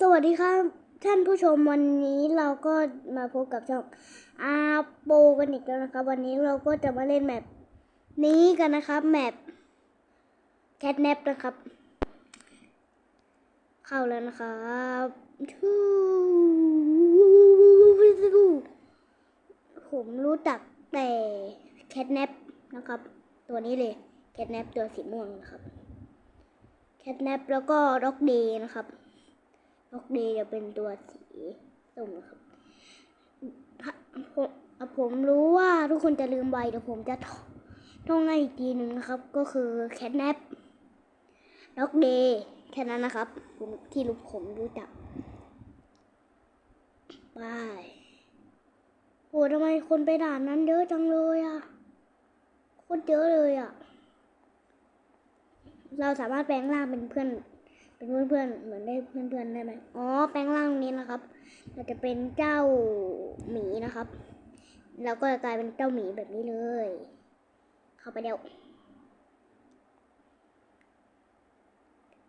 สวัสดีครับท่านผู้ชมวันนี้เราก็มาพบกับช่องอาโปกันอีกแล้วนะครับ วันนี้เราก็จะมาเล่นแมปนี้กันนะครับแมปแคทแนปนะครับ เข้าแล้วนะครับทูผมรู้จักแต่แคทแนปนะครับ ตัวนี้เลยแคทแนปตัวสีม่วงนะครับแคทแนปแล้วก็ด็อกเดย์นะครับ ด็อกเดย์จะเป็นตัวสีส้มนะครับถ้าผมผมรู้ว่าทุกคนจะลืมไวเดี๋ยวผมจะท่องท่องให้อีกทีหนึ่งนะครับ ก็คือแคทแนปด็อกเดย์แค่นั้นนะครับ ผมที่รู้ผมรู้จักบายโอ้ทำไมคนไปด่านนั้นเยอะจังเลยอะโคตรเยอะเลยอะ เราสามารถแปลงร่างเป็นเพื่อน เป็นเพื่อนเพื่อนๆเหมือนได้เพื่อนเพื่อนๆได้ไหมอ๋อแปลงร่างตรงนี้นะครับเราจะเป็นเจ้าหมีนะครับเราก็จะกลายเป็นเจ้าหมีแบบนี้เลย เข้าไปเดี๋ยว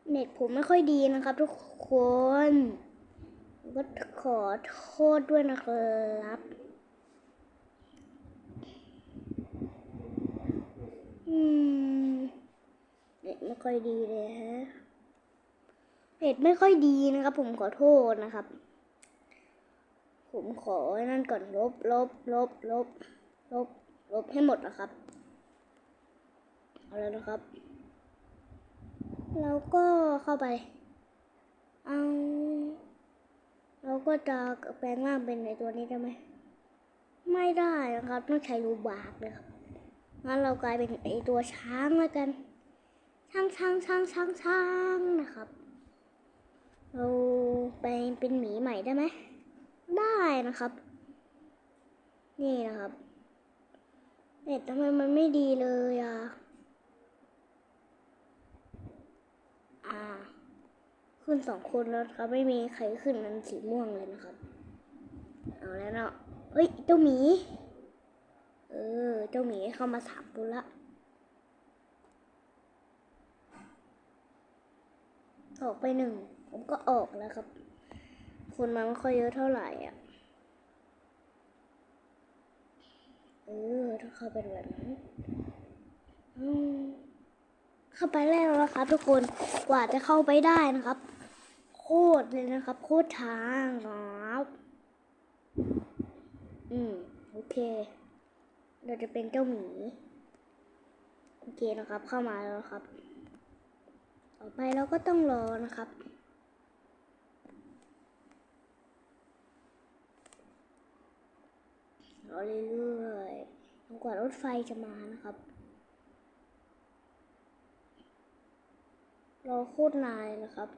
เน็ตผมไม่ค่อยดีนะครับ ทุกคนก็ขอโทษด้วยนะครับอืมเน็ตไม่ค่อยดีเลยฮะ เน็ตไม่ค่อยดีนะครับ ผมขอโทษนะครับ ผมขอนั่นก่อนลบลบลบลบลบลบให้หมดนะครับเอาแล้วนะครับเราก็เข้าไปเอาเราก็จะแปลงร่างเป็นในตัวนี้ได้ไหมไม่ได้นะครับ ต้องใช้รูบาร์กเลยครับงั้นเรากลายเป็นไอตัวช้างแล้วกัน ช้างช้างช้างช้างช้างนะครับ เราไปเป็นหมีใหม่ได้ไหม ได้นะครับ นี่นะครับเน็ตทำไมมันไม่ดีเลยอะ อ่า ขึ้นสองคนแล้วครับ ไม่มีใครขึ้นมันสีม่วงเลยนะครับ เอาแล้วเนาะ เฮ้ย เจ้าหมี เออ เจ้าหมีเข้ามาสามตัวละออกไปหนึ่ง ผมก็ออกแล้วครับ คนมาไม่ค่อยเยอะเท่าไหร่อะเออถ้าเข้าไปแบบนั้นเข้าไปแล้วนะครับ ทุกคนกว่าจะเข้าไปได้นะครับ โคตรเลยนะครับ โคตรทางครับอืมโอเค เราจะเป็นเจ้าหมีโอเคนะครับ เข้ามาแล้วครับ ต่อไปเราก็ต้องรอนะครับ รอเรื่อยๆจนกว่ารถไฟจะมานะครับ รอโคตรนานเลยนะครับ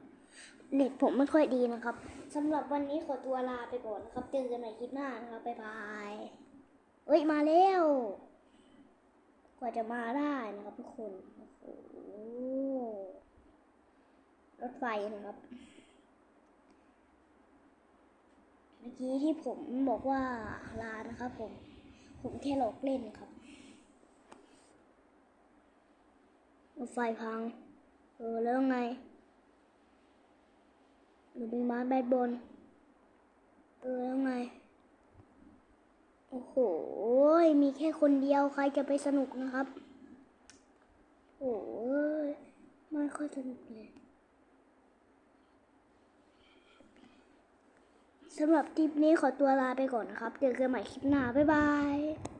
เน็ตผมไม่ค่อยดีนะครับสำหรับวันนี้ขอตัวลาไปก่อนนะครับเจอกันใหม่คลิปหน้านะครับบ๊ายบายเอ้ยมาแล้ว กว่าจะมาได้นะครับทุกคนโอ้โหรถไฟนะครับ เมื่อ กี้ที่ผมบอกว่าลานะครับผม ผมแค่หลอกเล่นครับรถไฟพัง เออ แล้วไงหรือเป็นม้าแบดบน เออ แล้วไง โอ้โห มีแค่คนเดียว ใครจะไปสนุกนะครับ โอ้ยไม่ค่อยสนุกเลย สำหรับคลิปนี้ขอตัวลาไปก่อนนะครับ เจอกันใหม่คลิปหน้า บ๊ายบาย